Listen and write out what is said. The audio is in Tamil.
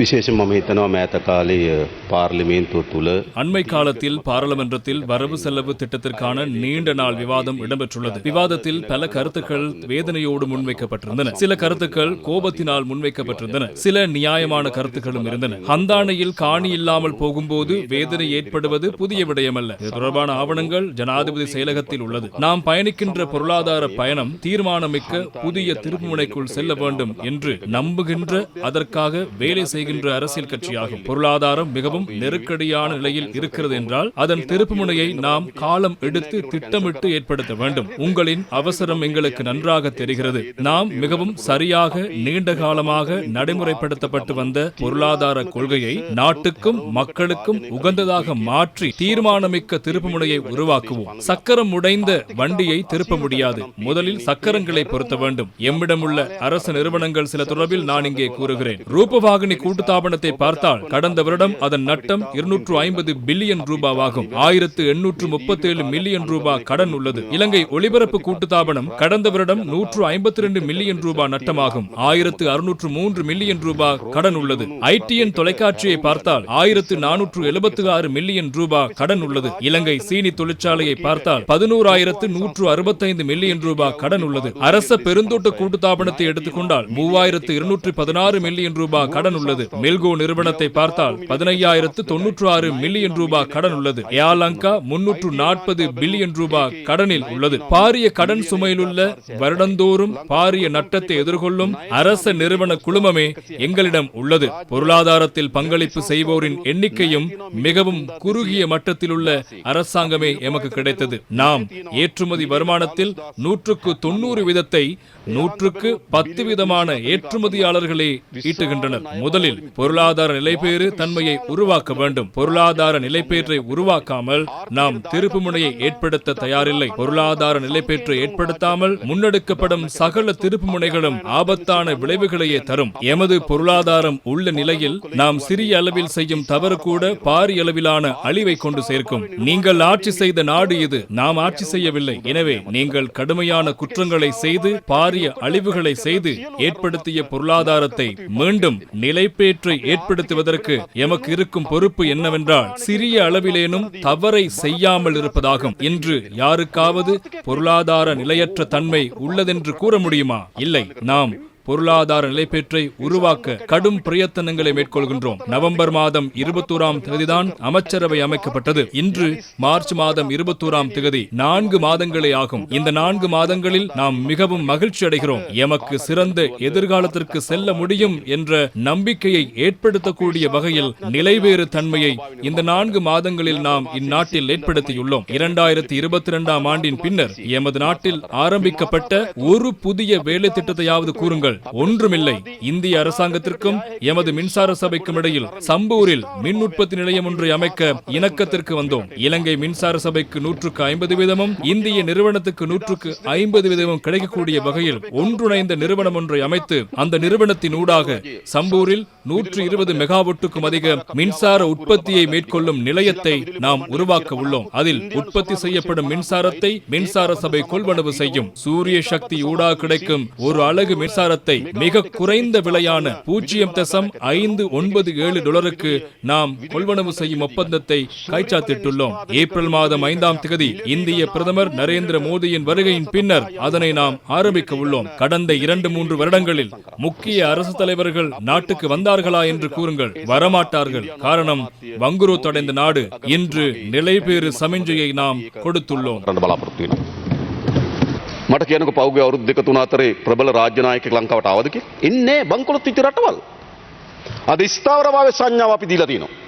விசேஷம் அமைத்தனோ மேத்த காலை பார்லிமெண்ட் துளு அண்மை காலத்தில் பாராளுமன்றத்தில் வரவு செலவு திட்டத்திற்கான நீண்ட நாள் விவாதம் இடம்பெற்றுள்ளது. விவாதத்தில் பல கருத்துக்கள் வேதனையோடு முன்வைக்கப்பட்டிருந்தன. சில கருத்துக்கள் கோபத்தினால் முன்வைக்கப்பட்டிருந்தன. சில நியாயமான கருத்துக்களும் இருந்தன. ஹந்தானையில் காணி இல்லாமல் போகும்போது வேதனை ஏற்படுவது புதிய விடயமல்ல. இது தொடர்பான ஆவணங்கள் ஜனாதிபதி செயலகத்தில் உள்ளது. நாம் பயணிக்கின்ற பொருளாதார பயணம் தீர்மானமிக்க புதிய திருப்புமுனைக்குள் செல்ல வேண்டும் என்று நம்புகின்ற அதற்காக வேலை செய்கிற செய்கின்ற அரசியல் கட்சியாகும். பொருளாதாரம் மிகவும் நெருக்கடியான நிலையில் இருக்கிறது என்றால் அதன் திருப்புமுனையை நாம் காலம் எடுத்து திட்டமிட்டு ஏற்படுத்த வேண்டும். உங்களின் அவசரம் எங்களுக்கு நன்றாக தெரிகிறது. நாம் மிகவும் சரியாக நீண்ட காலமாக நடைமுறைப்படுத்தப்பட்டு வந்த பொருளாதார கொள்கையை நாட்டுக்கும் மக்களுக்கும் உகந்ததாக மாற்றி தீர்மானமிக்க திருப்புமுனையை உருவாக்குவோம். சக்கரம் உடைந்த வண்டியை திருப்ப முடியாது. முதலில் சக்கரங்களை பொருத்த வேண்டும். எம்மிடம் உள்ள அரசு நிறுவனங்கள் சில தொடர்பில் நான் இங்கே கூறுகிறேன். ரூபவாகினி கூட்டுத்தாபனத்தை பார்த்தால் கடந்த வருடம் அதன் நட்டம் இருநூற்று ஐம்பது பில்லியன் ரூபாவாகும். ஆயிரத்து எண்ணூற்று முப்பத்தி ஏழு மில்லியன் ரூபாய் கடன் உள்ளது. இலங்கை ஒலிபரப்பு கூட்டுத்தாபனம் கடந்த வருடம் நூற்று ஐம்பத்தி ரெண்டு மில்லியன் ரூபாய் நட்டமாகும். ஆயிரத்து அறுநூற்று மூன்று மில்லியன் ரூபாய் கடன் உள்ளது. ஐடிஎன் தொலைக்காட்சியை பார்த்தால் ஆயிரத்து நானூற்று எழுபத்தி ஆறு மில்லியன் ரூபாய் கடன் உள்ளது. இலங்கை சீனி தொழிற்சாலையை பார்த்தால் பதினோராயிரத்து நூற்று அறுபத்தைந்து மில்லியன் ரூபாய் கடன் உள்ளது. அரச பெருந்தோட்ட கூட்டுத்தாபனத்தை எடுத்துக்கொண்டால் மூவாயிரத்து இருநூற்று பதினாறு மில்லியன் ரூபாய் கடன் உள்ளது. உள்ளது மில்கோ நிறுவனத்தை பார்த்தால் பதினையாயிரத்து தொன்னூற்று ஆறு மில்லியன் ரூபாய் கடன் உள்ளது. ஏலங்கா முன்னூற்று நாற்பது பில்லியன் ரூபாய் கடனில் உள்ளது. பாரிய கடன் சுமையிலுள்ள வருடந்தோறும் பாரிய நட்டத்தை எதிர்கொள்ளும் அரச நிறுவன குழுமமே எங்களிடம் உள்ளது. பொருளாதாரத்தில் பங்களிப்பு செய்வோரின் எண்ணிக்கையும் மிகவும் குறுகிய மட்டத்தில் உள்ள அரசாங்கமே எமக்கு கிடைத்தது. நாம் ஏற்றுமதி வருமானத்தில் நூற்றுக்கு தொன்னூறு வீதத்தை நூற்றுக்கு பத்து விதமான ஏற்றுமதியாளர்களே ஈட்டுகின்றனர். முதலில் பொருளாதார நிலைப்பேறு தன்மையை உருவாக்க வேண்டும். பொருளாதார நிலைப்பேற்றை உருவாக்காமல் நாம் திருப்பு முனையை ஏற்படுத்த தயாரில்லை. பொருளாதார நிலைப்பேற்றை ஏற்படுத்தாமல் முன்னெடுக்கப்படும் சகல திருப்புமுனைகளும் ஆபத்தான விளைவுகளையே தரும். எமது பொருளாதாரம் உள்ள நிலையில் நாம் சிறிய அளவில் செய்யும் தவறு கூட பாரிய அளவிலான அழிவை கொண்டு சேர்க்கும். நீங்கள் ஆட்சி செய்த நாடு இது. நாம் ஆட்சி செய்யவில்லை. எனவே நீங்கள் கடுமையான குற்றங்களை செய்து பாரிய அழிவுகளை செய்து ஏற்படுத்திய பொருளாதாரத்தை மீண்டும் நிலைப்பேற்றை ஏற்படுத்துவதற்கு எமக்கு இருக்கும் பொறுப்பு என்னவென்றால் சிறிய அளவிலேனும் தவறை செய்யாமல் இருப்பதாகும். இன்று யாருக்காவது பொருளாதார நிலையற்ற தன்மை உள்ளதென்று கூற முடியுமா? இல்லை. நாம் பொருளாதார நிலைப்பேற்றை உருவாக்க கடும் பிரயத்தனங்களை மேற்கொள்கின்றோம். நவம்பர் மாதம் இருபத்தோராம் தேதிதான் அமைச்சரவை அமைக்கப்பட்டது. இன்று மார்ச் மாதம் இருபத்தோராம் தேதி நான்கு மாதங்களே ஆகும். இந்த நான்கு மாதங்களில் நாம் மிகவும் மகிழ்ச்சி அடைகிறோம். எமக்கு சிறந்த எதிர்காலத்திற்கு செல்ல முடியும் என்ற நம்பிக்கையை ஏற்படுத்தக்கூடிய வகையில் நிலைவேறு தன்மையை இந்த நான்கு மாதங்களில் நாம் இந்நாட்டில் ஏற்படுத்தியுள்ளோம். இரண்டாயிரத்தி இருபத்தி இரண்டாம் ஆண்டின் பின்னர் எமது நாட்டில் ஆரம்பிக்கப்பட்ட ஒரு புதிய வேலை திட்டத்தையாவது கூறுங்கள். ஒன்றுமில்லை. இந்திய அரசாங்கத்திற்கும் எமது மின்சார சபைக்கும் இடையில் சம்பூரில் மின் உற்பத்தி நிலையம் ஒன்றை அமைக்க இணக்கத்திற்கு வந்தோம். இலங்கை மின்சார சபைக்கு நூற்றுக்கு ஐம்பது வீதமும் இந்திய நிறுவனத்துக்கு நூற்றுக்கு ஐம்பது வீதமும் கிடைக்கக்கூடிய வகையில் ஒன்றுணைந்த நிறுவனம் ஒன்றை அமைத்து அந்த நிறுவனத்தின் ஊடாக சம்பூரில் நூற்று இருபது மெகாவாட்டுக்கும் அதிக மின்சார உற்பத்தியை மேற்கொள்ளும் நிலையத்தை நாம் உருவாக்க உள்ளோம். அதில் உற்பத்தி செய்யப்படும் மின்சாரத்தை மின்சார சபை கொள்வனவு செய்யும். சூரிய சக்தி ஊடாக கிடைக்கும் ஒரு அழகு மின்சாரத்தை வாகனத்தை மிக குறைந்த விலையான பூஜ்ஜியம் தசம் ஐந்து ஒன்பது ஏழு டாலருக்கு நாம் கொள்வனவு செய்யும் ஒப்பந்தத்தை கைச்சாத்திட்டுள்ளோம். ஏப்ரல் மாதம் ஐந்தாம் தேதி இந்திய பிரதமர் நரேந்திர மோடியின் வருகையின் பின்னர் அதனை நாம் ஆரம்பிக்க உள்ளோம். கடந்த இரண்டு மூன்று வருடங்களில் முக்கிய அரசு தலைவர்கள் நாட்டுக்கு வந்தார்களா என்று கூறுங்கள். வரமாட்டார்கள். காரணம் வங்குரு தடைந்த நாடு இன்று நிலைபேறு சமிஞ்சையை நாம் கொடுத்துள்ளோம். මට කියනක පෞගේ අවුරුදු දෙක තුන අතරේ ප්‍රබල රාජ්‍ය නායකයෙක් ලංකාවට ආවද කියලා? ඉන්නේ බංකොලොත් විච්ච රටවල්. අද ස්ථාවරභාවයේ සංඥාව අපි දීලා තියෙනවා.